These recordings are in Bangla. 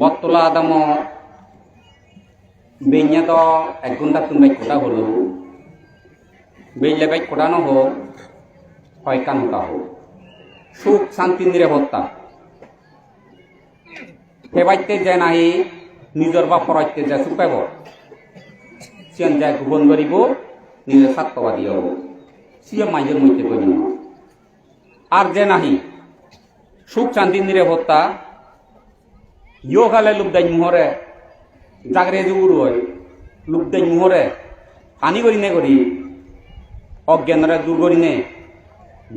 বত্তলা দাম বেঞ্ঞা তো এক ঘণ্টা তুমি বাইক কোটা হলো। বেইলে বাইক কোটানো হোক হয় কান হতা হোক সুখ শান্তি নিরাপত্তা সেবাইতে যে নাহি নিজর বা পরাইতে যে সুখ পাব। সিয়ান যায় গুবন করিব নিজের স্বার্থবাদী হব। সিয়া মাইজের মধ্যে কই আর যে নাহি, সুখ শান্তি নিরাপত্তা ইয় খালে লুবদাই মুহরে জাগরে যুগুর হয় লুবদাই মুহরে পানি করি নে করি অজ্ঞানরে দূর করি নে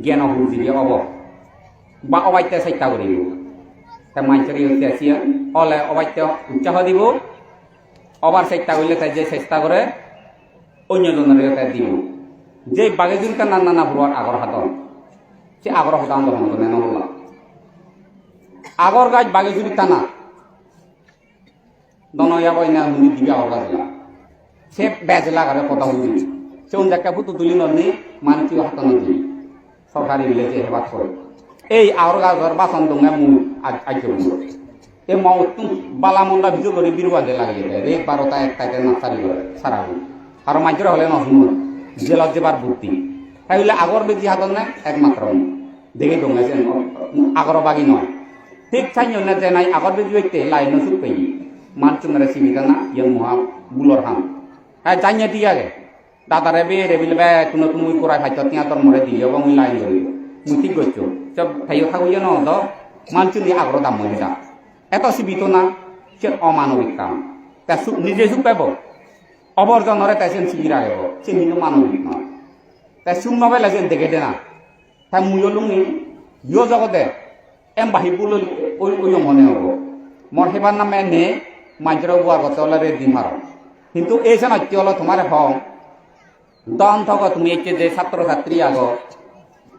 জ্ঞান বুঝিবি অব বা অবাইতে চেষ্টা করিব তা মানুষের হচ্ছে আসিয়া অলে অবাইতে উৎসাহ দিব অবার চেষ্টা করলে তাই যে চেষ্টা করে অন্যজনের তাই দিব যে বাগে যদি নানা নানা ভুয়ার আগর হাতন সে আগর হতান তখন তো নেন হল আগর গাছ বাগে যদি টানা দনয়া বইনা হুনি দিবি আগর গাছ সে বেজ লাগারে কথা হুনি সে উন জায়গা ফুটু তুলি নদী মানুষ হাতন দিবি সরকারি যে হেবাত করে এই আগর গাছর বাসন দঙ্গা মু বুঝো এই মাউতুম বালা মন্দা ভিজু করে বিরুবাদে লাগিয়ে দেয় এক বারোটা একটাতে নাচারি করে সারা আর মাঝরে হলে নশুন জেলত যেবার ভর্তি তাই হলে আগর বেজি হাতন না একমাত্র দেখে দঙ্গাইছেন আগর বাগি নয় ঠিক চাই না যে নাই আগর বেজি হইতে লাইন সুখ পেয়ে মানচুনারে সিবিতা না ইয়ে মহা বুলর হাম হ্যাঁ জানিয়ে দিয়ে আগে দাদারে বে রে বিলে বে কোনো তুমি করাই ভাই তিয়া তোর মরে দিলি এবং লাইন ধরি মুই ঠিক করছ সব থাইও থাকো ইয়ে ন মানচুনি আগর দাম মহিলা এত সিবিত না সে অমানবিক কাম তা নিজে সুখ পাব অবর্জনরে তাই সেন সিবি রাখব সে কিন্তু মানবিক নয় তাই সুখ নবেলা যেন দেখে দে না তাই মুইও লুঙি ইয় জগতে এম বাহিবুল ওই ওই মনে হব মর সেবার নামে নে মাঞ্চর বুয়া গতে হলে রে দিম আর কিন্তু এই সে নচ্য হলো তোমার হং দন থক তুমি একে যে ছাত্র ছাত্রী আগ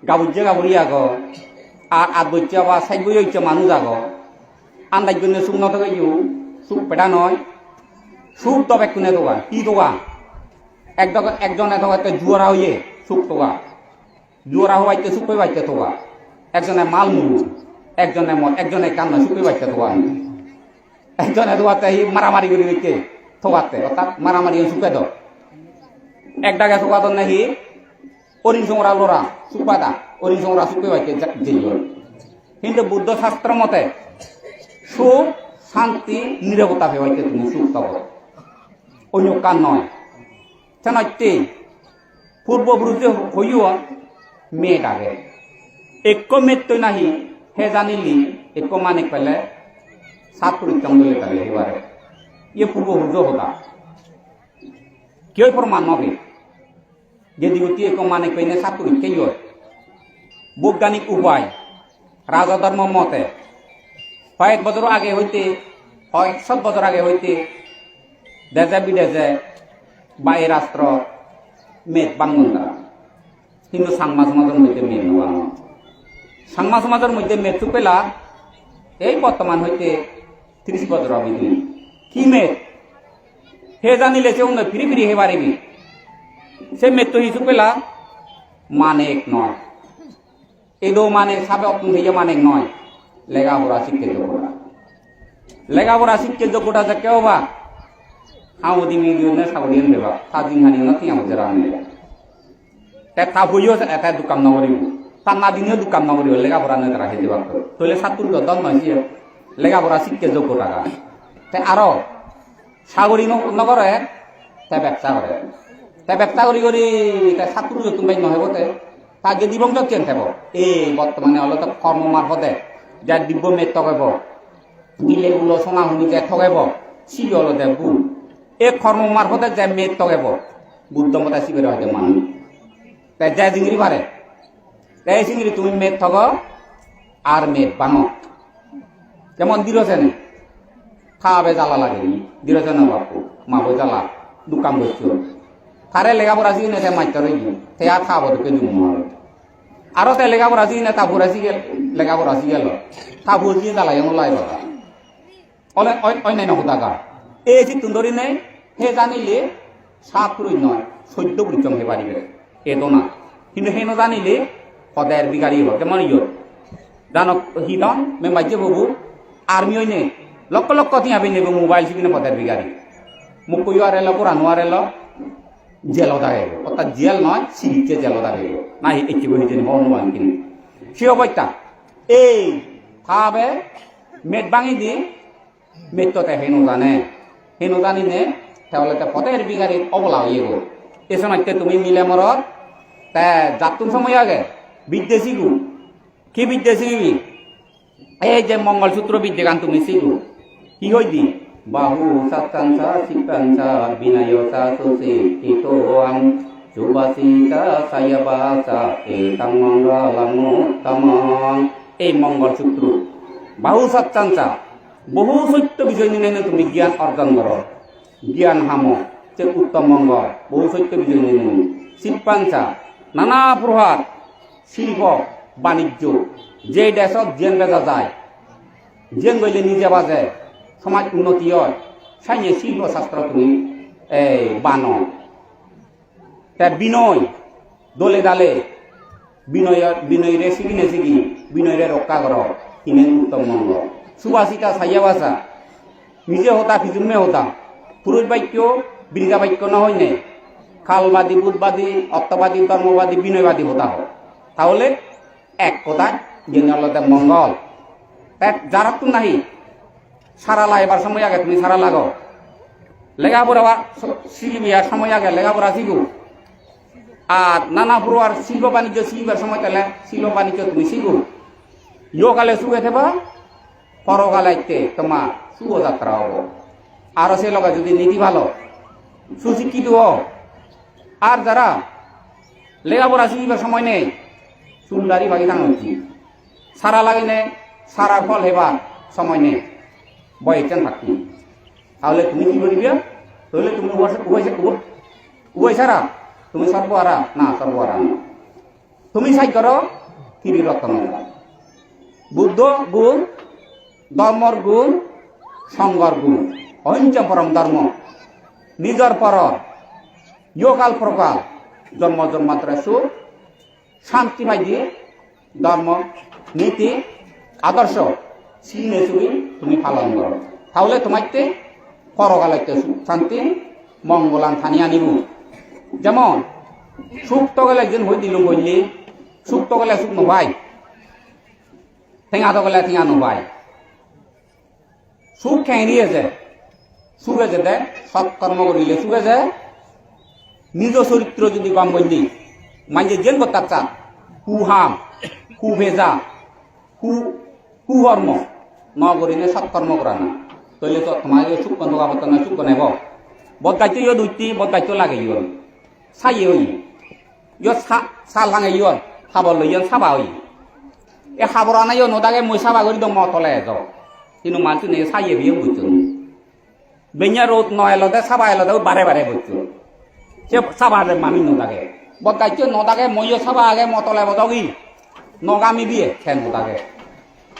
গাবুজ্জে গাবুরি আগ আর আদবচ্চা বা হইছে মানুষ আগ, আন্দাজ জন্য সুখ নথকে ইউ সুখ পেটা নয় সুখ তবে কোনে দোকা কি দোকা এক একজন এতকে জুয়ারা হইয়ে সুখ তোকা জুয়ারা হওয়াইতে সুখ পাইতে তোকা একজনে মাল মুরু একজনে মদ, একজনে কান্না সুখ পাইতে তোকা একজনে দোয়াতে হি মারামারি করি হইতে থোকাতে অর্থাৎ মারামারি সুখে দো এক ডাকে থোকা তো নাহি অরিন সংরা লোরা সুপাদা অরিন সংরা সুখে পাইতে কিন্তু বুদ্ধ শাস্ত্র মতে, সুখ, শান্তি, নিরবতা ভেবাইতে তুমি সুখ পাব। অন্য কান নয়। চানাইতে, পূর্বপুরুষে হইও মেয়ে ডাকে। এক তো নাহি, হে জানিলি, এক মানে পেলে সাত পরিত্যাগ দিলে তাহলে এবারে ইয়ে পূর্বপুরুষ হতা কেউ প্রমাণ নবে যদি গতি এক মানে পেলে সাত পরিত্যাগ বৈজ্ঞানিক উপায়, রাজা ধর্ম মতে, কয়েক বছর আগে হইতে, কয়েক সব বছর আগে হইতে, দেশে বিদেশে বা এই রাষ্ট্র মেদ বাঙ্গন তারা কিন্তু সাংমা সমাজের মধ্যে মেদ বাঙ্গন সাংমা সমাজের মধ্যে মেদ পেলা এই বর্তমান হইতে ত্রিশ বছর হবে কি মেদ হে জানিলে সে অন্য ফিরি ফিরি হে পারিবি সে মেদ তো হিসু পেলা মানে এক নয়। এদো মানে সাবে অত্যন্ত মানে নয়। লেখাপড়া শিক্ষিত যোগ্যতা লেখাপড়া শিক্ষিত যোগ্যতা যে কেউ বা? হাও দিমি দিও সাগরিয়ান বেবা সাজিং হানি না তিয়াম জরা নে তে তা হইও এটা দোকান নগরিব। তার না দিনে দোকান নগরিব। লেখাপড়া নে তারা হেদিবা তলে সাতুর দন নয় লেখাপড়া শিক্ষিত যোগ্যতা তে আরও সাগরি নগরে তে ব্যবসা করে। তে ব্যবসা করি করি তে সাতুর তুমি নহব তে। তাকে দিবংশ কেন থাকব এই বর্তমানে হলো তো কর্ম মারফতে যা দিব্য মেদ ঠগাব দিলে গুলো সোনা শুনি যে ঠগাব শিব হলো দে ভুল এই কর্ম মারফতে যে ঠগাব বুদ্ধ মতা শিবের হয়তো মানুষ তাই যা চিংড়ি পারে তাই চিংড়ি তুমি মেদ ঠগ আর মেদ বানো। যেমন দিরছেনে খাওয়াবে জ্বালা লাগে। দিরছেনে বাপু। মাবো জ্বালা। দোকান বসছো তারে লেখাপড়া শিখি না মাইতে রই সে আর খাব তোকে দিব আরও তে লেখাপড়া শিখি না তারপরে শিখে লেখাপড়া শিখে তা বুঝিয়ে দালাই লাই কথা অন্যান্য কোথাকা এই যে তুন্দরি নেই হে জানিলে সাত রই নয় চৈদ্য পরিচম হে পারিবে এ তো না। কিন্তু হে জানিলে সদায়ের বিগাড়ি হল। কেমন ইয় জানক হিদন মে মাইজে বাবু। আর্মি হইনে লক্ষ লক্ষ তিয়া বিনে মোবাইল সিবিনে পদের বিগারি মোক কই আর এলো পুরা নোয়ার এলো জেল দাঁড়ে অর্থাৎ জেল নয় সিরিজে জেল দাঁড়ে না এটি বহি যেন অনুমান কিনে। সে অবস্থা এই খাবে মেট ভাঙি দি, মেটতে হেনু জানে হেনু জানি নে তাহলে তে পদের বিগারি অবলা হয়ে গো এ সময়তে তুমি মিলে মরত তে যাতুন সময় আগে। বিদ্বেষী গু। কি বিদ্বেষী এই যে মঙ্গলসূত্র বিদ্যেগান তুমি শিখু কি হইদি বাহু সত্তাংসা শিক্ষাংসা বিনয়সা সুশিক্ষিতোয়াং সুবাসিকা সায়বাসা এতাং মঙ্গলমুত্তমং এই মঙ্গলসূত্র। বাহু সত্তাংসা বহু সত্য বিষয় নিয়ে তুমি জ্ঞান অর্জন করো। জ্ঞান হাম যে উত্তম মঙ্গল বহু সত্য বিষয় নিয়ে শিল্পাংসা নানা প্রহার শিল্প বাণিজ্য যে দেশত জেন বেজা যায়, জেন গইলে নিজে বাজে, সমাজ উন্নতি হয় সাইনে শিল্প শাস্ত্র তুমি এই বান। বিনয়, দলে দালে, বিনয়, বিনয়রে শিগিনে শিগি বিনয়রে রক্ষা কর কিনে উত্তম মঙ্গ। সুবাসিতা সাইয়া বাসা, নিজে হতা ফিজুমে হতা, পুরুষ বাক্য বৃদ্ধা বাক্য নহয় নে, খালবাদী, বুধবাদী অর্থবাদী ধর্মবাদী, বিনয়বাদী হতা হয়। তাহলে এক কথা জেনে আল্লাহ মঙ্গল। তাই যারা তো নাহি, সারা লাইবার সময় আগে, তুমি সারা লাগো। লেখাপড়া শিখবি আর সময় আগে, লেখাপড়া শিখু। আর নানা পুরোয়ার শিল্প বাণিজ্য শিখবার সময় তাহলে শিল্প বাণিজ্য তুমি শিখু। ইয়কালে সুখে থেবা পরকালাইতে তোমার শুভযাত্রা হব। আর সে লগা যদি নীতি ভালো, সুশিক্ষিত হও। আর যারা লেখাপড়া শিখবার সময় নেই চুলদারি বাগি থাকা সারা লাগে নে সারা ফল হেবার সময় নেই। বয়েছেন থাকি তাহলে তুমি কি করিবে? তাহলে তুমি উভয় সারা? তুমি সর্বহারা? না সর্বহারা না। তুমি সাই করো কিরি রত্ন বুদ্ধ গুণ, ধর্মর গুণ সংগর গুণ। অহিংস পরম ধর্ম, নিজর পর ইয়কাল প্রকাল। জন্ম জন্মাত্র সুখ, শান্তি দিয়ে ধর্ম, নীতি, আদর্শ চিনে চুরি তুমি পালন করো। তাহলে তোমাকে পরকালাইতে সুখ শান্তি মঙ্গলান থানি আনিব। যেমন সুখ তো গেলে একজন হয়ে দিল বললি সুখ তো গেলে সুখ নবাই, ঠেঙা তো গেলে ঠেঙা নবাই। সুখ খেয়ে আছে সুখে যেতে সৎকর্ম করিলে সুখে যে, নিজ চরিত্র যদি কম বললি মাইজে জেন করতে কুহাম কুভেজা কু কুকর্ম ন করিলে সৎকর্ম করা না। তৈলে তো তোমার সুখ বন্ধ কাপত না সুখ নেব। বদগাইতে ইয় দুইটি, বদগাইতে লাগে ইয়। সাই হই ইয় সাল হাঙে ইয়। খাবার লই ইয় সাবা হই এ খাবার আনা ইয়, নদাগে মই সাবা করি দম তলে যাও কিন্তু মানুষ নেই সাইয়ে বিয়ে বুঝছ বেঞ্জা রোদ ন এলদে সাবা এলদে বারে বারে বুঝছ সে সাবা মামি নদাগে। বদগাইতে নদাগে মইও সাবা আগে মতলে বদগি। নগামি বিয়ে, খেন নদাগে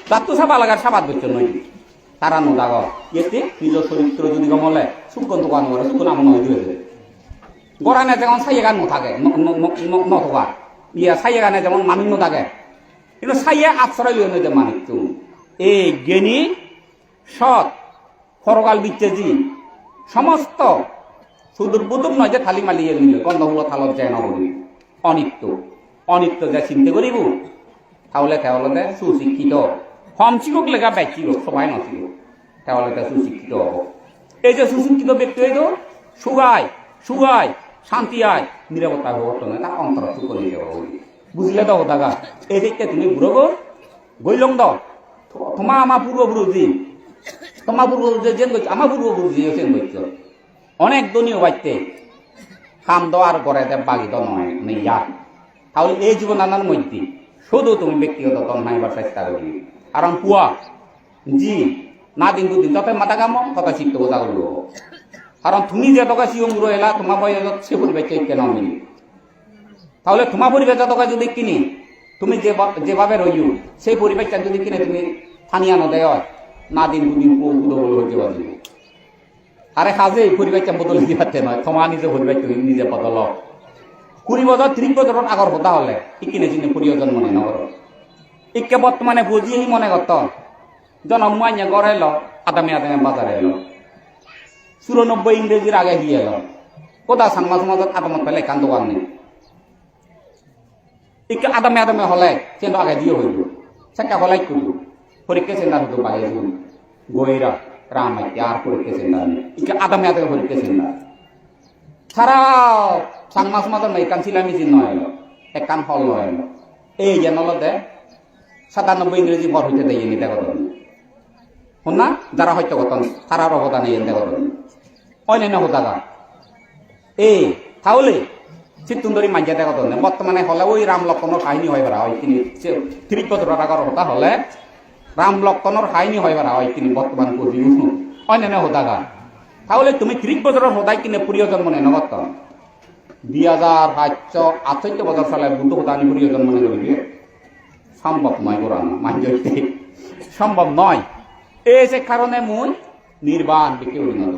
তাতো সাবা লাগার সাবাত বুঝছ নই। তারা নদাগ। এতে নিজ চরিত্র যদি গমলে সুকন্ত গান করে সুকন আমন হয়ে দিবে গড়ানে যেমন সাইয়ে গান নথাকে নথকা ইয়া সাইয়ে গানে যেমন মানিক নথাকে কিন্তু সাইয়ে আশ্রয় লইয়ে নইতে মানিক তুমি এই জ্ঞানী সৎ ফরগাল বিচ্ছেজি সমস্ত সুদূর বুদুম নয় যে থালি মালিয়ে নিলে গন্ধগুলো থালত যায় না বলি। অনিত্য। অনিত্য যা চিন্তা করিব তাহলে তাহলে সুশিক্ষিত কম শিক্ষক লেখা সবাই নছিল তাহলে তা সুশিক্ষিত হব এই যে সুশিক্ষিত ব্যক্তি হইতো সুগায় সুগায় শান্তি আয় নিরাপত্তা ঘটনা তার যাব বুঝলে তো দাগা এই দিকতে তুমি গো গইলং দ তোমার আমার পূর্বপুরুষজি তোমার পূর্বপুরুষ যেন আমার পূর্বপুরুষজি যেন করছ অনেক দনীয় বাড়তে খাম দেওয়ার করে বাগিত নয় নেই ইয়ার তাহলে এই জীবন আনার মধ্যে শুধু তুমি ব্যক্তিগত তন্নাইবার চেষ্টা করবি কারণ পুয়া, জি, না দিন দুদিন তবে মাথা কাম তত শিখতে বোঝা করব কারণ তুমি যে টকা সিও মুড়ো এলা তোমার বই সে পরিবেশ কেন মিলি তাহলে তোমার পরিবেশ টকা যদি কিনি, তুমি যে যেভাবে রইও সেই পরিবেশটা যদি কিনে তুমি থানিয়া নদেয় না দিন দুদিন পুদো বলে হইতে পারবি আরে কাজে, এই পরিবেশটা বদল দিতে পারতে নয় তোমার নিজে পরিবেশ তুমি নিজে বদল কুড়ি বছর ত্রিশ বছর আগর কথা হলে ই কিনে চিনে প্রিয়জন মনে নগর ইকে বর্তমানে বুঝিয়েই মনে করত জনম মাইয়া গড় এলো আদামে আদামে বাজারে এলো চুরানব্বই ইংরেজির আগে গিয়ে এলো কোথা সাংমা সমাজত আদামত পেলে কান দোকান নেই? ইকে আদামে আদামে হলে কিন্তু আগে দিয়ে হইল সেটা হলাই করল পরীক্ষা চেন্দার হতো বাইরে গইরা রামাইতে আর পরীক্ষা চেন্দার ইকে আদামে আদামে পরীক্ষা চেন্দার সারা সাংমা সমাজত নাই কান চিলামিচি নয় এলো এক কান হল নয়। এই যে নলদে সাতানব্বই ইংরেজি বর হইতে দেয় নি দেখো শুনা যারা হয়তো গতন তারার অবদান এই দেখো অন্যান্য হোদাগা এই, তাহলে চিত্তুন্দরী মাইয়া দেখা ধরনে বর্তমানে হলে ওই রাম লক্ষণের কাহিনী হয় বেড়া হয় তিনি ত্রিশ বছর টাকার হতা হলে রাম লক্ষণের কাহিনী হয় বেড়া হয় তিনি বর্তমান কবি। অন্যান্য হোদাগা তাহলে তুমি ত্রিশ বছরের হোদাই কিনে প্রিয় জন্ম নেই নগত দুই হাজার সাতশো আটষট্টি বছর সালে বুদ্ধ হোদানি প্রিয় জন্ম করবি সম্ভব নয় কোরআন মাঞ্জতে সম্ভব নয়। এই সে কারণে মুই নির্বাণ বিকে উন্নত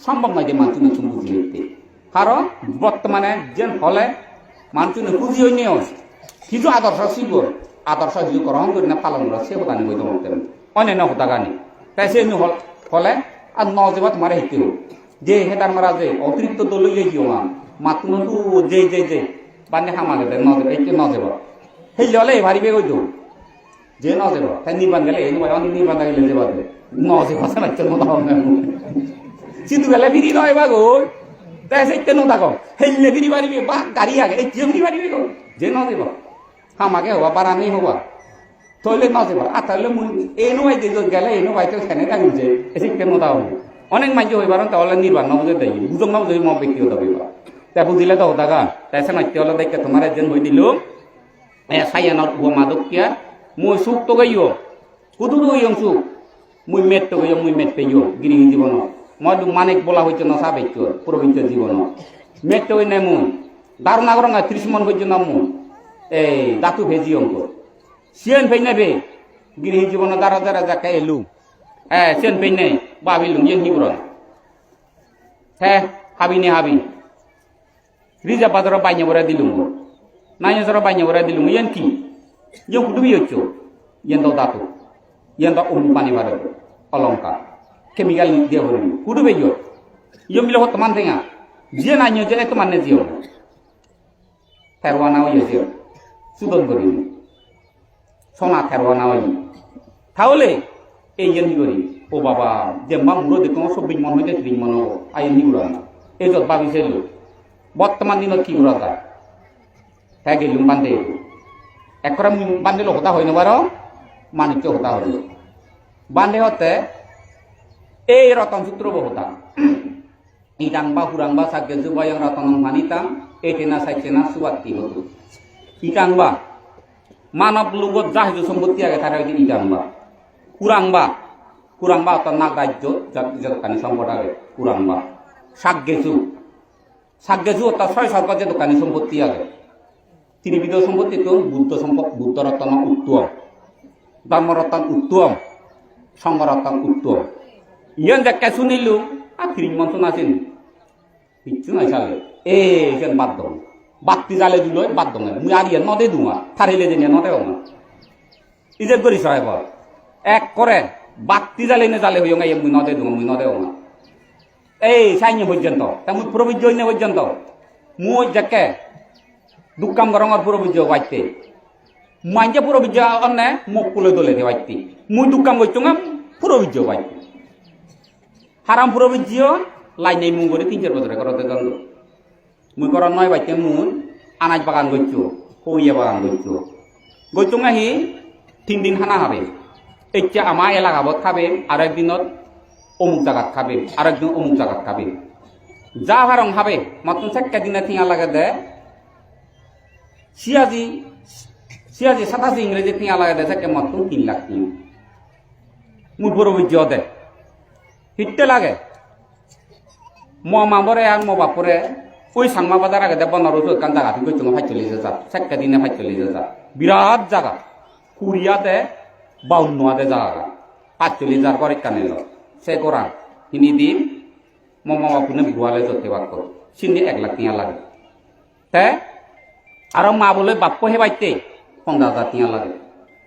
সম্ভব নয় যে মানুষ নতুন বুঝি হইতে কারণ বর্তমানে যে হলে মানুষ বুঝি হই নিও কিছু আদর্শ শিব, আদর্শ কিছু গ্রহণ করি না, পালন করা সে বইতে বলতেন অন্যান্য হতাগানি তাই সে হলে আর নজেবা তোমার হেঁটে যে হেটার মারা যে অতিরিক্ত দল লইয়ে গিয়ে মা মাতুন যে যে যে, বান্নে হামাগে দেয় নজে এই নজেবা সেই ললে ভারিবে কইতো যে নজেব তাই গেলে, এই নয় অনেক নির্বাণ গেলে যে বাদে। নজেব আছে না চল মতো সিধু গেলে ফিরি নয় বা গো। তাই সেই কেন থাকো। হেললে ফিরি পারিবি বা গাড়ি আগে। এই যে নজেব হবা, বারানি হবা। তইলে নজেব আর তাহলে মুই এই নয় যে গেলে এই নয় তো সেনে কাগজে এসে কেন দাও অনেক মাঝে হইবার তাহলে নির্বাণ নবজে দেয় বুঝক নবজে মব ব্যক্তিগত হইবা তাই বুঝিলে তো হতাগা। তাই সে নত্য হলে দেখে তোমার যেন হই দিল। সায়ানত ও মাদকিয়া মই সুখ তো গাইও। কুদু তো গাইম সুখ। মুই মেট তো গাইম মুই মেট পেইও গিরিহি জীবন মই মানিক বলা হইছে না সাবেচ্য প্রবৃত্ত জীবন। মেট তো নাই মুই। দারুণ ত্রিশ মন হইছে না মুই। এই, দাতু ভেজি অঙ্ক সিয়েন ফেই নেবে গিরিহি জীবন দারা দারা যাকে এলু হ্যাঁ সিয়েন ফেই নেই বাবিলুম ইয়ে হিবরন হ্যাঁ হাবি নে হাবি রিজা বাজার বাইনে বরে দিলুম nanya sara banyak orang di lumu yang ki yang kudu yo cho yang tau datu yang tau um pani baru olongka chemical dia baru kudu be yo yang bila hot teman tengah dia nanya je itu mana dia terwana yo সোনা থেরওয়ানা ওই তাহলে এই জন্য করি ও বাবা, যে মা মুড়ো দেখো চব্বিশ মন হইতে ত্রিশ মন হব, আই এমনি গুড়া না। এই যত ভাবিছিল বর্তমান দিনত কি গুড়া যায় তাই গেলুম বান্ধে একরা বান্ধে হতা হয় নবার মানিক্য হতা হল বান্ধে হতে এই রতন সূত্র হতা। ইটাংবা হুরাংবা সাগে জুবায়ং রতনং মানিতাম এটেনা সাইচেনা সুবাত্তি হতো? ইটাংবা মানব লুগত জাহিজ সম্পত্তি আগে তারা হইতে ইটাংবা। কুরাংবা। কুরাংবা অত নাগ রাজ্য যতখানি সম্পদ আগে, কুরাংবা। সাগেজু সাগেজু অত ছয় সরকার যে দোকানি সম্পত্তি আগে। ত্রিবিধ সম্পত্তি তো বুদ্ধ সম্পদ, বুদ্ধ রত্ন উত্তম। ধর্মরত্ন উত্তম। সংঘরত্ন উত্তম। ইয়ান দেখে শুনিলু আর তিরিশ মন্ত্র নাচেন কিচ্ছু নাই চালে। এ দম বাত্তি জালে দিল বাদ দম মুই আর ইয়ে নদে দুমা থারিলে যে নদে ওমা ইজে করি সাহেব এক করে বাত্তি জালে নে জালে হইয়া ইয়ে মুই নদে দুমা মুই নদে ওমা এই সাইনে পর্যন্ত, তা মুই প্রবিজ্য পর্যন্ত। মুই দেখে দুকাম গরঙর পুরো বুঝো বাইতে মাইজে পুরো বুঝা অন্যে মুখ কুলে দলে দে বাইতে মুই দুকাম গইচুঙা পুরো বুঝো বাইতে হারাম পুরো বুঝিও লাই নাই মুখ করে তিন চার বছরে করতে গন্ধ মুই কর নয় বাইতে মুই আনাজ বাগান গইছো কইয়া বাগান গইছো গইচুঙা হি তিন দিন খানা হবে এতিয়া আমার এলাকাবত খাবে আর একদিনত অমুক জায়গাত খাবে আর একদিন অমুক জায়গাত খাবে। যা ভারং খাবে মতন চারটা দিনে থিঙা লাগে দেয় সিয়াজি সিয়াজি সাতাশি ইংরেজি টিয়া লাগে দেছে কে মত তিন লাখ তিন মুই বড় বুঝি দে। হিটতে লাগে। ম মামরে আর ম বাপরে ওই সাংমা বাজার আগে দেব নরস কান জায়গা থেকে তুমি ফাই চল্লিশ হাজার চারটা দিনে ফাই চল্লিশ হাজার বিরাট জায়গা কুড়িয়াতে বাউন্নয়াতে জায়গা পাঁচচল্লিশ হাজার করে কানে সে করা তিনি দিন ম মা বাপুনে বুয়ালে যতে বাক্য সিন্দি এক লাখ টিয়া লাগে। তে, আর মা বলে বাপ্প হে বাইতে পঞ্চাশ হাজার টিয়া লাগে।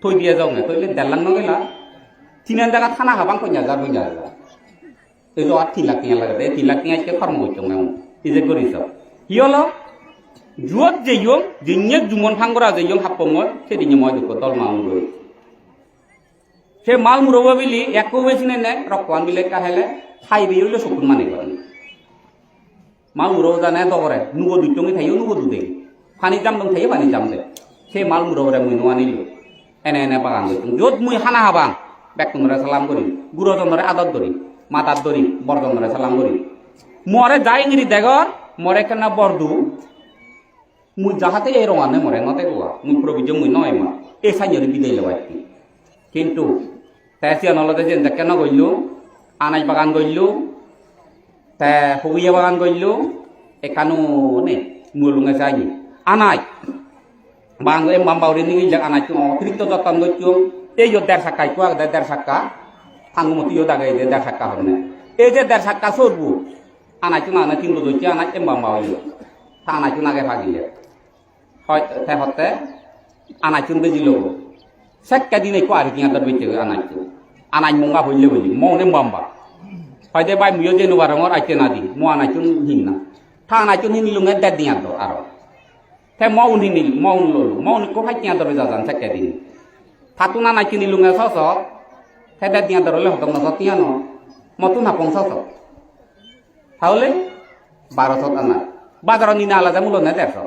থই দিয়ে যাও না, থইলে দেড় লাখ নগেলা। তিনান জায়গা থানা হাবাং কইয়া যা কইয়া যা এই যে আর তিন লাখ টিয়া লাগে। তিন লাখ টিয়া আজকে কর্ম করছ না এই যে করিস হলো? জুয়ত যে ইয়ং, যে জুমন ফাঙ্গরা যে ইয়ং হাপ্পময় সেদিন মই দুঃখ, দল মাউন রই সে মাল মুরব বিলি একো বেশি নে রকমান বিলে কাহেলে, খাই বি হইলে চকুন মানে করেন মাল মুরব জানে দবরে নুগো দুটঙ্গি থাইও নুগো দুদে পানি জাম দং থাইও পানি জাম দে। সে মাল মুরবরে মুই নোয়া নিল এনে এনে বাগান করতাম যত মুই হানা হাবাং বেকুমরে সালাম করি গুরুজনরে আদত করি মাতার ধরি বরজনরে সালাম করি মরে যাই ইংরি দেগর মরে কেনা বরদু মুই যাহাতে এই রঙানে মরে নতে গোয়া মুই প্রবিজ মুই নয় মা। এই সাইয়রে বিদায় লেবাই কিন্তু তেসিয়া নলতে যে কেন গইলু আনাজ বাগান গইলু তে হবিয়া বাগান গইলু এখানো নে মুলুঙে যাই আনাজ বাগান em বাম্বাউরি নিগি যাক আনাজ অতিরিক্ত যত্ন গইছু এই যে দেড় সাক্কা ইকু দেড় সাক্কা থাঙ্গুমতি ইয়ে দাগে যে দেড় সাক্কা হরনে এই যে দেড় সাক্কা সরবু আনাজ না না তিনটো দইছি আনাজ em বাম্বাউরি তা আনাজ নাগে ভাগিলে হয় তে হতে আনাজ বেজি লোক sekka dine ko ari tinga dar bitte anaj tu anaj monga holle boli mo ne mbamba hoyde bay muyo de no barangor aite na di mo anaj tun hinna tha anaj tun hin lunga dar diya do aro te mo un hin mo un lo mo un ko hai tinga dar be jan sekka dine tha tu na anaj tun lunga so so te dar diya dar le hotam na so tiya no mo tu na pong so so তাহলে বারোশো আনা বাজারত নিনা আলাদা, মূল্য নেই দেড়শো।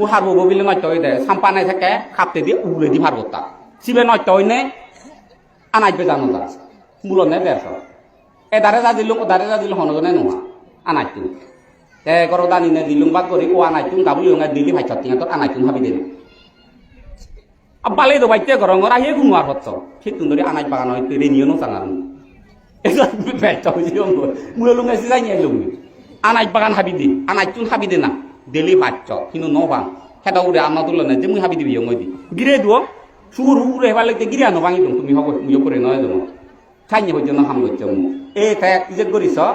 ও হারবো ববিলে নয় তৈ দে সাম্পানাই থাকে, খাপতে দিয়ে উড়ে দি হারবো তা। সিবে নয় তৈ নে আনাইবে জানো তা মূল নে দেড়শ। এ দারে যা দিলুম ও দারে যা দিলুম হনজনে নোয়া আনাইতুন তে। গর দানি নে দিলুম বাদ করি ও আনাইতুন গাবুলি হঙ্গা দিলি ভাই চটিয়া তোর আনাইতুন ভাবি দিলি বালে দো বাইতে গরঙ্গর আহিয়ে গুনুয়ার হচ্ছ ঠিক তুন্দরি আনাই বাগান হয় রে নিয়ে নো চাঙান এটা বেচ হইছে মূল লুঙ্গা সিজাই নিয়ে লুঙ্গি আনাই বাগান হাবি দি আনাইতুন হাবি দে না no bang heda udah amma tulo na jemu habi dibi yongo di gire duo suru ure balik te gire no bangi dong tumi hogo mu yopore no edo kanya ho jono ham go jomo e ta ije gori so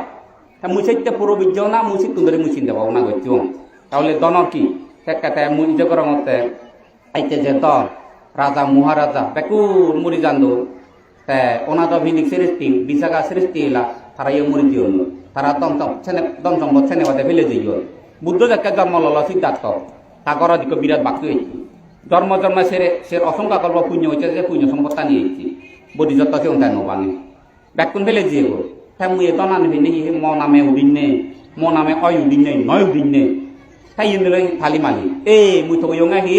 ta mu sette puro bi jona mu sit tundere mu sinde bauna go jom তাহলে দনর কি সেকাতে মু ইজে করং মতে আইতে যে দর রাজা মহারাজা বেকুর মুড়ি জান্দো তে তো এলা, তারা ইয়ে মুড়ি দিও তারা দম দম ছেনে, দম দম ছেনে বাদে ফেলে দিও বুদ্ধ যাকে জন্ম লল সিদ্ধার্থ তাকর দিক বিরাট বাক্য হয়েছি। জন্ম জন্ম সেরে সে অসংখ্য কল্প পুণ্য হয়েছে যে পুণ্য সম্পত্তা নিয়ে এসেছি বদিযত্ত সে অন্যায় নবাঙে ব্যাকুন ফেলে দিয়ে গো হ্যাঁ মুই এত নান ভিনে ম নামে উদিন নে ম নামে অয় উদিন নেই, নয় উদিন নে তাই ইন্দ্র থালি মালি। এ, মুই তো ইয়ঙা হি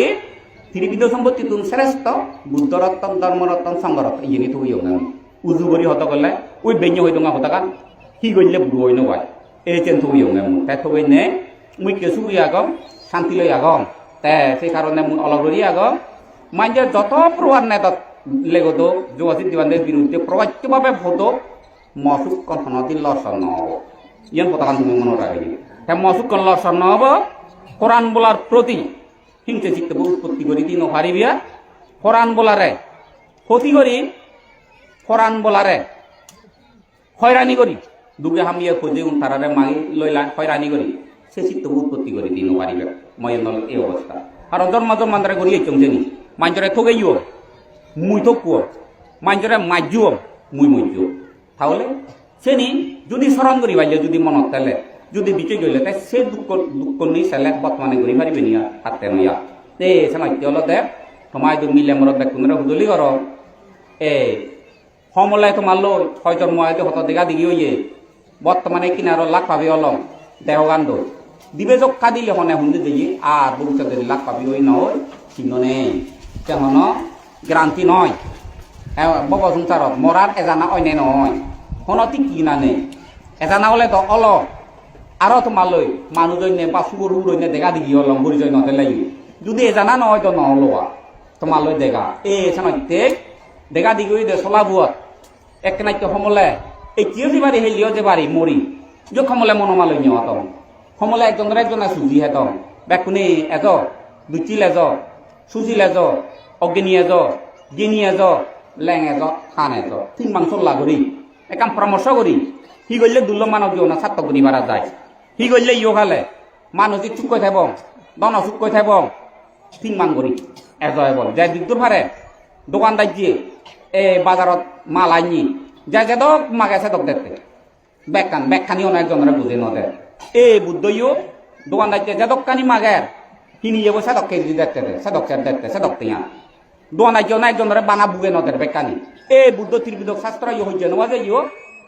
ত্রিবিধ সম্পত্তি তুম শ্রেষ্ঠ বুদ্ধ রত্ন ধর্ম রত্ন সংঘ রত্ন ইয়ে তো ইয়ঙা উজু করি হত গলে ওই বেঞ্য হই দঙা হতাকান হি গইলে বুড়ো হই নবাই এই চেন তো ইয়ঙা মু তাই তো নে, মুই ৰুই আগম শান্তি লৈ আগম তে সেই কাৰণে মই ৰৰি আগম মাইজে যত প্ৰভাৱ নেতত লেগতো যোগাচিত দিবানের বিরুদ্ধে প্রবাচ্যভাবে ভোটো মসুক কনসনতি লসন ইয়ান তুমি মনে রাখি হ্যাঁ মসুক কন লসন নহব কোরআন বলার প্রতি হিংসে চিত্ত উৎপত্তি করি, দিন হারিবিয়া কোরআন বলারে ক্ষতি করি, কোরআন বলারে হয়রানি করি। দুগে হামিয়ে খোঁজে তারারে মাগি লইলা, হয়রানি করি। সে চিত্ত উৎপত্তি করে, দিন পারিবে ময়ের নল এই অবস্থা আর জন্ম জন্মান্তরে করি এই চমজেনি মাঞ্জরে ঠকেইও মুই ঠকুও মাঞ্জরে মাজ্যুও মুই মজ্য তাহলে সেনি যদি স্মরণ করি পাইলে যদি মনত তেলে যদি বিকে গেলে, তাই সে দুঃখ দুঃখ নি সেলে বর্তমানে করি পারিবে নিয়া, হাতে নইয়া তে সেনা ইত্যলতে তোমায় তো মিলে মরত বেকুনরে হুদলি কর এ সমলাই তোমার লো হয় হয়তো হত দিঘা দিঘি হইয়ে বর্তমানে কিনারো লাখ পাবি অলম দেহগান্ড দিবে জক্কা দিলে হনে হুন্দি দিই আর ভবিষ্যতে লাখ পাবি ওই নয় চিহ্নে কেমন গ্রান্তি নয় বব সংসারত মরার এজানা অন্য নয় হনতি কি নানে? এজানা হলে তো অল আরও তোমালৈ মানুহজনে বা চুবুর উড়নে দেখা দিঘি অলম পরিচয় নতে লাগি যদি এজানা নহয় তো নহলোৱা তোমালৈ দেখা। এই চানতে দেখা। দিঘি দে চলাবুয়াত এক নাইত্য সমলে, এতিয়াও যে বাড়ি হেলিও যে বাড়ি মরি যে সমলে মনোমালৈ নিয়া তম সমলে একজনের একজনে চুজি হেত বেকুনি এজ দুচিল এজ চুজিল এজ, অগ্নি এজ, গিনি এজ, লেং এজ থান এজ। তিন মাংস লাগরি একাম পরামর্শ করি সি গলে দুল মানব দিও না ছাত্র গুণি বাড়া যায়। সি গলে ইয় খালে। মানুষ চুপ কৈ থাকব দন চুপ কৈ থাকব তিন মান করি এজ এবল যে দিকটো ফারে দোকানদার দিয়ে। এ বাজারত মাল আইনি। যা যেদক মাগে সেদক দেখতে বেকান বেকানি অনেকজনের বুঝে নদে। এ বুদ্ধইও দোকানদার যেদক কানি মাগের কিনি যাব সেদক কেজি দেখতে দে সেদক চের দেখতে সেদক তিয়া দোকানদার অনেকজনের বানা বুগে নদের বেকানি এ, বুদ্ধ ত্রিবিধক শাস্ত্র ইয়ে হইছে নয় যে ইয়ে।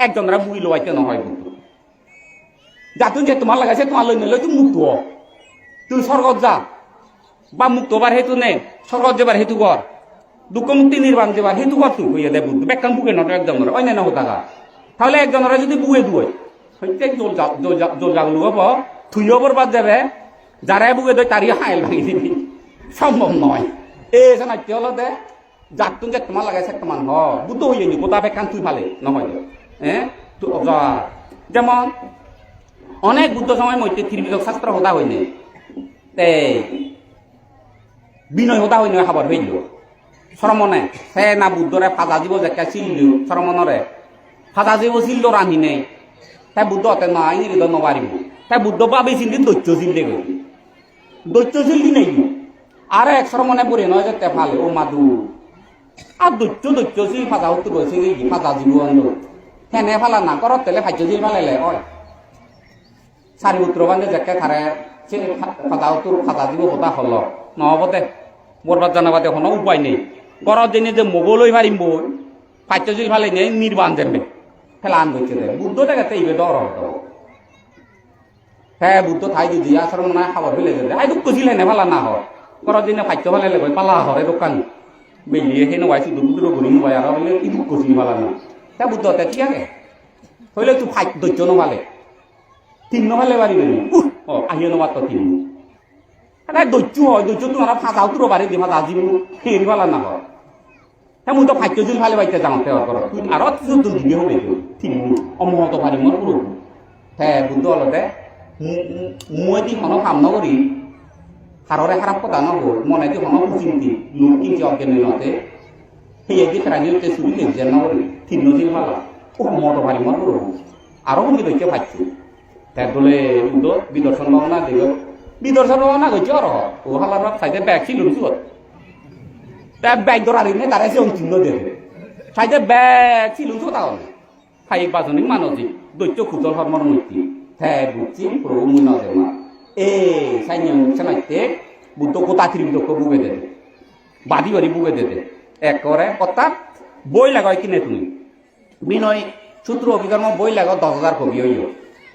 একজনের বুড়ি লোয়াইতে নহয় বুদ্ধ। যাতুন যে তোমার লাগাইছে, তোমার লই নিলে তুমি মুক্ত। তুই স্বর্গত যা। বা মুক্ত বার হেতু নে? স্বর্গত যাবার হেতু কর দুঃখ মুক্তি নির্বাণ যাবার হেতু কর তুই হইয়া দে বুদ্ধ? বেকান বুকে নট একজনের অন্যান্য হতাকা তাহলে একজনের যদি বুয়ে দুই হইতে জোর যা যা জোর জাগলু হব থুইও বরবাদ যাবে। যারা বুকে দই তারই হাইল ভাঙি দিবি। সম্ভব নয় এ জানাইতে হলো দে। যাতুন যে তোমার লাগাইছে তোমার হ বুদ্ধ হইয়ে নি কোথা বেকান তুই ভালে নহয় হ্যাঁ যা যেমন অনেক বুদ্ধ সময় মধ্যে ত্রিবিধক শাস্ত্র হতা হইনে তে বিনয় হতা হইনে খাবার হইল। শ্রমণে সে না বুদ্ধরে ফাজা জীব জেকা চিল্লি শ্রমণরে ফাজা জীব চিল্ল রান্ধিনে তাই বুদ্ধ হতে না ইংরেজ নবারিব তাই বুদ্ধ পাবে চিল্লি, দৈত্য চিল্লি গই দৈত্য চিল্লি নেই। আর এক শ্রমণে পড়ে নয় যে তেফালে ও মাদু। আর দৈত্য দৈত্য চিল, ফাজা উত্তর গেছে ফাজা জীব হেনে ফালা না করত তেলে ভাজ্য চিল ফালাইলে হয় চাৰি উত্তৰ বান্ধে জেকে খাৰে ফাদা উত্তৰ ফাদা দিব হতা হল। নহবতে বৰবাদ জানাবাতে কোনো উপায় নেই। গৰত যেনে যে মোগলৈ মাৰিম বই পাঠ্যশীল ফালে নেই নির্বাণ দেবে ফেলা আন গৈছে দে বুদ্ধ দেখাতে ইবে ডর হতো হ্যাঁ বুদ্ধ ঠাই দিদি আশ্রম নাই খাবার ফেলে দে আই দুঃখ ছিল নে ফালা না হয়। গৰত যেনে পাঠ্য ফালে লেগৈ পালা হৰে দোকান। বেলিয়ে সেই নবাইছো দুগুৰ দুগুৰ ঘূৰি নবাই আৰু। বোলে ই দুঃখ ছিল ফালা না। তা বুদ্ধ ঠিক আছে হইলে তুই ফাইট দৈত্য নমালে তিন নহলে পারিবে ও আহিয়ে নবার তো তিন। এটা দৈত্য হয় দৈত্য তোমার ফাঁসাও তোর বাড়ি দি ফাঁসা আজি হেরি ফালা না হয় হ্যাঁ মুই তো ফাইত্য জুল ফালে বাইতে যাওঁতে ঘর তুই আর চতুর্থ দিবি হবে তিন। অমহত পারি মর পুরো হ্যাঁ বুদ্ধ অলতে মই দি হন কাম নকরি হাররে খারাপ কথা নহল মনে দি হন চিন্তি লোক কিনছি অজ্ঞান নতে সেই দি ফেরানি হতে চুরি খেলছে নকরি তিন নজিল ফালা। ও মত পারি মর পুরো আরও আমি দৈত্য পাইছি উদ্দ বিদর্শন ভাবনা দিল বিদর্শন ভাবনা কইছে আর ও হালার সাইডে ব্যাগ ছিল রুচুত তা ব্যাগ ধরারি নে তারা সে অন্তিম দেবে সাইডে ব্যাগ ছিল তো তাহলে ফাই বাজনিক মানজি দৈত্য খুতল হরমর মূর্তি হ্যাঁ বুঝছি প্রভু মুই না দেমা এ সাইনিয়া চালাইতে বুদ্ধ কোতা ত্রিবিদ বুকে দেবে বাদি বাড়ি বুকে দেবে এক কথা বই লাগাই কিনে তুমি বিনয় সূত্র অভিধর্ম বই লাগাও দশ হাজার কবি হইও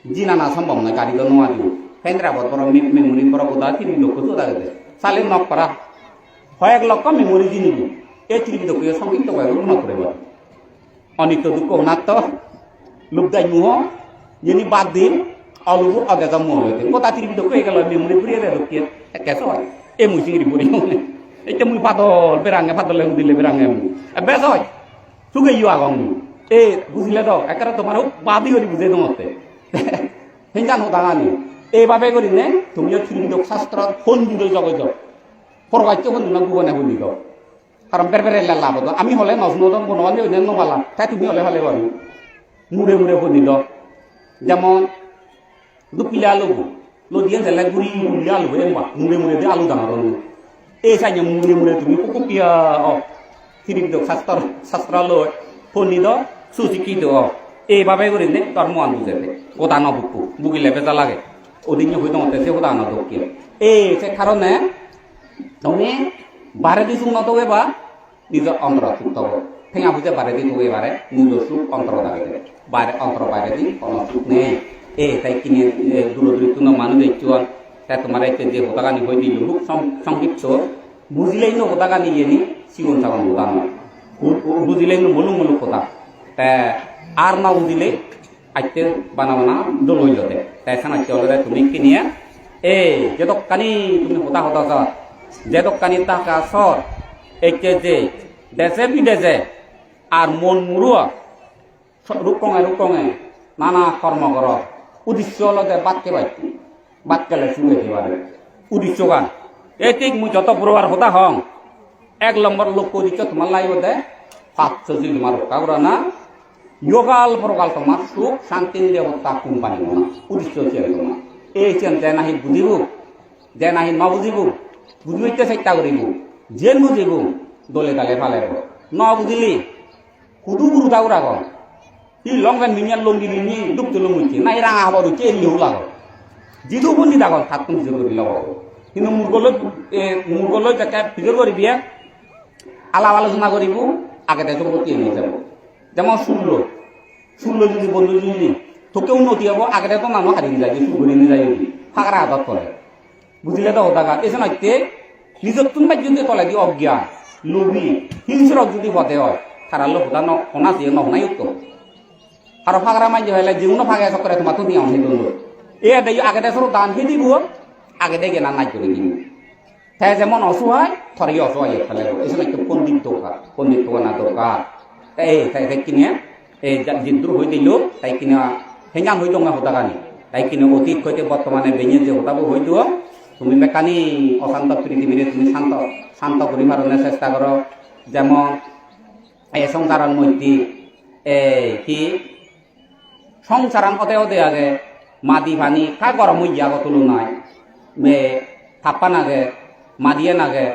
জিনা না সম্ভব নয়, গাড়ি তো নোয়া দিব। হেন্দ্রাবাদ বড় মেমোরি বড় বোধা তিন লক্ষ চোদা গেছে চালে নক করা। হয় এক লক্ষ মেমোরি দি নিব এই ত্রিবিধ কইয়া সংক্ষিপ্ত করে উন্নত করে অনিত্য দুঃখ, অনাত্ম লুকদাই মুহ, যিনি বাদ দিন অলুবু অগেজা মুহ হইতে। কথা ত্রিবিধ কই গেল, মেমোরি পুরিয়ে দেয় লোক কেস হয়। এই মুই চিংড়ি পুরি এইটা মুই পাতল বেরাঙে পাতল দিলে বেরাঙে বেশ হয়। চুগে ইউ আগং এ বুঝিলে তো, একেবারে তোমার বাদি করি বুঝে তোমাতে হিংসান হতাঙানি এইভাবে করি নে তুমিও ত্রিবিধ শাস্ত্র ফোন জুড়ে জগত পরবাচ্য হন না গুবনে হলি গো কারণ বের বের লাভ হতো আমি হলে নজনদন বনবান যে নবালা তাই তুমি হলে হলে পারি মুড়ে মুড়ে দ যেমন দুপিলে আলু লদিয়ে জেলে গুড়ি মুড়ি আলু এমবা মুড়ে মুড়ে দিয়ে আলু দানা রনু এই চাই মুড়ে মুড়ে তুমি কুকুকিয়া অ ত্রিবিধ শাস্ত্র শাস্ত্র লয় ফোনি দ সুচিকি দ এইভাবে করি নে তোর মন বুঝে কোদা নবুকু বুকিলে বেজা লাগে। ওদিকে হইতে মতে সে কোদা নদকে এই সে কারণে তুমি বারে দি সুখ নতবে বা নিজৰ অন্তৰ সুখ ঠেঙা বুজে বাৰে দি তবে বাৰে নিজৰ সুখ অন্তৰ লাগে বাৰে অন্তৰ বাৰে দি কোনো সুখ নেই। এ তাই কিনে দূৰ দূরিত মানুহ দেখছ তাই তোমাৰ এতিয়া যে হতাগানি হৈ দিল খুব সংক্ষিপ্ত। বুজিলেই নো হতাগানি ইয়ে চিগুন চাগুন হতা নয় বুজিলেই নো মুলুক মুলুক কথা? তা আর না বুঝিলে আইতে বানা বানা দোল হইল দে। তাই সানাচ্ছি অলরে তুমি কিনিয়া? এ যে দোকানি তুমি হতা হতা যা। যে দোকানি টাকা সর একে যে দেশে বিদেশে আর মন মুরুয়া রূপকঙে রূপকঙে নানা কর্ম কর। উদ্দেশ্য হলো যে বাদকে পাইছি বাদ গেলে শুয়ে দিবারে উদ্দেশ্য গান। এই ঠিক মুই যত পুরবার হতা হং, এক নম্বর লোক উদ্দেশ্য তোমার লাগবে দে সাতশো জিল তোমার কাউরা না? শান্তি দেবতা কোম্পানি না উদ্দেশ্য হচ্ছে তোমার এই চেন যে নাহি বুঝিব যে নাহি ন বুঝিব বুঝিতে চেষ্টা করিব যেন বুঝিব দলে দালে ফালে ন বুঝিলি guru tahu rago i long pen minyan long di ni duk tu long uci nai rang apa uci ni hula ko jidu pun di dagon hat pun jidu কিন্তু মুরগলো মুরগলো যাকে ফিজর করি দিয়ে আলাপ আলোচনা করিব আগে দেখো নিয়ে যাব যেমন শুনল শুনল যদি বন্ধু যদি তোকে উন্নতি হব, আগে দেখো মানুষ হারিয়ে যায় করে নিয়ে যায় ফাঁকরা আদত করে বুঝিলে তো হতাকা এসে নইতে নিজের তুমি যদি তলে দি অজ্ঞান। লোভী, হিংস্রক যদি পদে হয়, তারা লোক দান অনাসি নহনাই উত্তর আর ফাঁকরা মাঝে হইলে জীবন ফাঁকে চক্করে তোমার তো নিয়ে অনেক এ দেয় আগে দেশের দান হে দিব, আগে দেখে না নাই করে দিব। তাই যেমন অসহায়, থরে অসহায় ফেলে এসে একটু পণ্ডিত দরকার পণ্ডিত না দরকার এই, তাই কিনে জিদ্র হয়ে দিল তাই কিনা হেঙ্গাম হয়ে দङ হতাকানি তাই কিনে অতীত হইতে বর্তমানে বেñে যে হতাবো হয়ে দিব তুমি মেকানি অশান্ত পৃথিবীরে তুমি শান্ত শান্ত করি মারণের চেষ্টা করো যেমন এই সংসারের মধ্যে এই কি সংসারান অতে অতে আগে মাদি ভানি কা গরম হয়ে যাগো তুলনায় মে থাপ্পা নাগে মাদিয়ে নাগে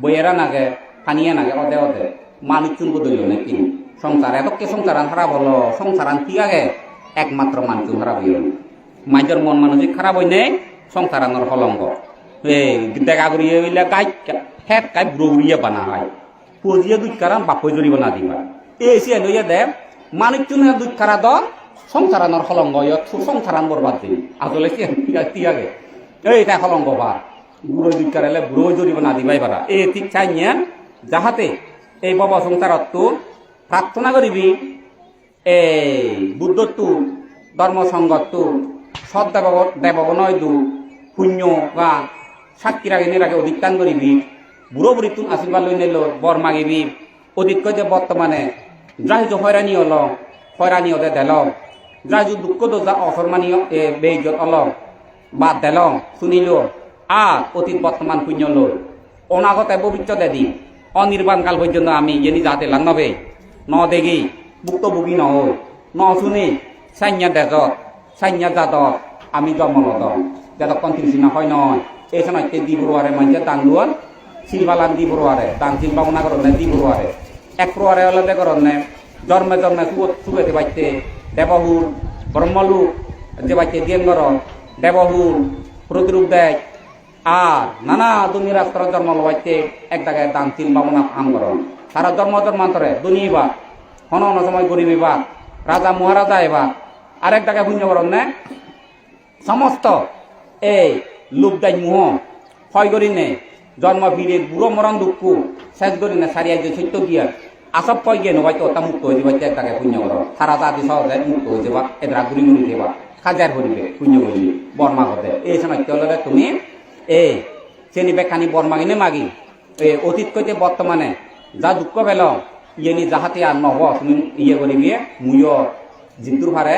বইয়েরা নাগে ফানিয়ে নাগে অদে অদে মানুষ চুন বদলিল নাকি? সংসার এতকে সংসারান খারাপ হলো সংসারান কি আগে? একমাত্র মানুষ খারাপ হইল মাইজর মন মানসিক খারাপ হইনে সংসারানোর হলঙ্গ এই দেখা করিয়ে হইলে গাই হেট গাই উড়িয়ে বানা হয়। পুজিয়ে দুই কারণ বাপই জড়িব না দিবা এই সে লইয়া দে মানুষ চুন দুই খারা দ সংসারানোর হলঙ্গ সংসারান বরবাদ দিই আসলে সে তিয়াগে এই তাই হলঙ্গ বার বুড়ো দুই কারালে বুড়ো জড়িব না দিবাই পারা এই ঠিক চাই নিয়ে, যাহাতে এই বাবা সংসারত প্রার্থনা করিবি, এই বুদ্ধত্বু ধর্ম সংগতু সৎ দেব দেবগণয় দু শূন্য বা সাক্ষী রাগে নিরাগে অধিকান করিবি, বুড়ো বুড়ি তুন আশীর্বাদ লই নিল বর মাগিবি। অধিক যে বর্তমানে যাই যে হয়রানি হল হয়রানি হতে দেল। যাই যে দুঃখ তো যা অসম্মানী বেইজত অল। বা দেল, শুনিল আর অতীত বর্তমান শূন্য লই অনাগতে পবিত্র দেদি অনির্বাণ কাল পর্যন্ত আমি জেনি যাতে লান্নবে ন দেখি ভুক্তভোগী নহই ন শুনি সাইন্য দেশ সাইন্য জাত আমি জন্ম লত যতক্ষণ তৃষ্ণা হয় নয় এই সময় দি বড়ুয়ারে মানুষের দান দুয়ার শিলবালান দি বড়ুয়ারে দান শিল পাবনা করনে দি বড়ুয়ারে এক প্রয়ারে হলে করনে জন্মে জন্মে সুবেতে বাইতে দেবহুর ব্রহ্মলুক যে বাইতে দিয়ে কর দেবহুর প্রতিরূপ দেয়। আর নানা দুনিয়া রাস্তার জন্ম লবাইতে এক জায়গায় দান তিন বামনা কাম কর তারা জন্ম জন্মান্তরে দুনিয়া বা হন হন সময় গরিব এবার রাজা মহারাজা এবার আরেক জায়গায় পুণ্য করন নে। সমস্ত এই লোকদাই মুহ হয় করি নে, জন্ম ভিড়ে বুড়ো মরণ দুঃখ, শেষ করি নে সারিয়া যে সত্য গিয়া আসব কয় গিয়ে নবাইতে ওটা মুক্ত হয়ে যাবা, এক জায়গায় পুণ্য কর সারা জাতি সহজে মুক্ত হয়ে যাবা, এদরা ঘুরি ঘুরি দেবা হাজার করিবে পুণ্য করিবে বর্মা ঘটে এই সময় চলে তুমি? এই, চেনি বেখানি বর্মা কিনে মাগি। এই অতীত কইতে বর্তমানে যা দুঃখ পেল ইয়েনি যাহাতে আর নহব তুমি ইয়ে করিবি মুয় জিতুর ভারে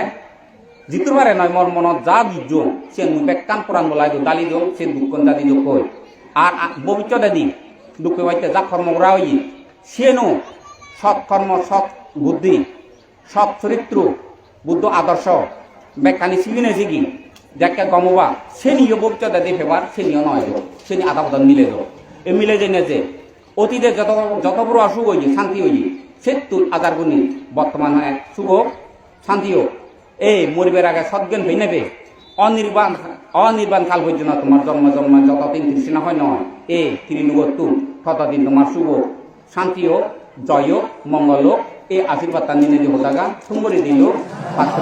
জিতুর ভারে নয় মোর মনত যা বীর্য সে মুই বেকান পুরান বলাই দিও, দালি দিও, সে দুঃখ দাদি দিও কই আর ভবিষ্য দাদি দুঃখ বাইতে যা কর্ম করা হই সেনো সৎ কর্ম সৎ বুদ্ধি, সৎ চরিত্র বুদ্ধ আদর্শ বেকানি সিলিনে জিগি যাকে গমবা সে নিয়ে ভবিষ্য দাদি ফেবার সে নিয়ে নয় সে নিয়ে আধা পদান মিলে দেব এ মিলে জেনে যে অতীতে যত যত বড় অসুখ হইছে, শান্তি হইছে সে তুল আজার গুণী বর্তমানে শুভ, শান্তি হোক। এই মরিবের আগে সজ্ঞান হয়ে নেবে। অনির্বাণ অনির্বাণ কাল পর্যন্ত তোমার জন্ম জন্ম যতদিন তৃষ্ণা হয় নয় এ তৃণগত ততদিন তোমার শুভ শান্তি হোক, জয় হোক, মঙ্গল হোক। এই আশীর্বাদ নিয়ে যে হোদাগা সুন্দরী দিল। পাত্র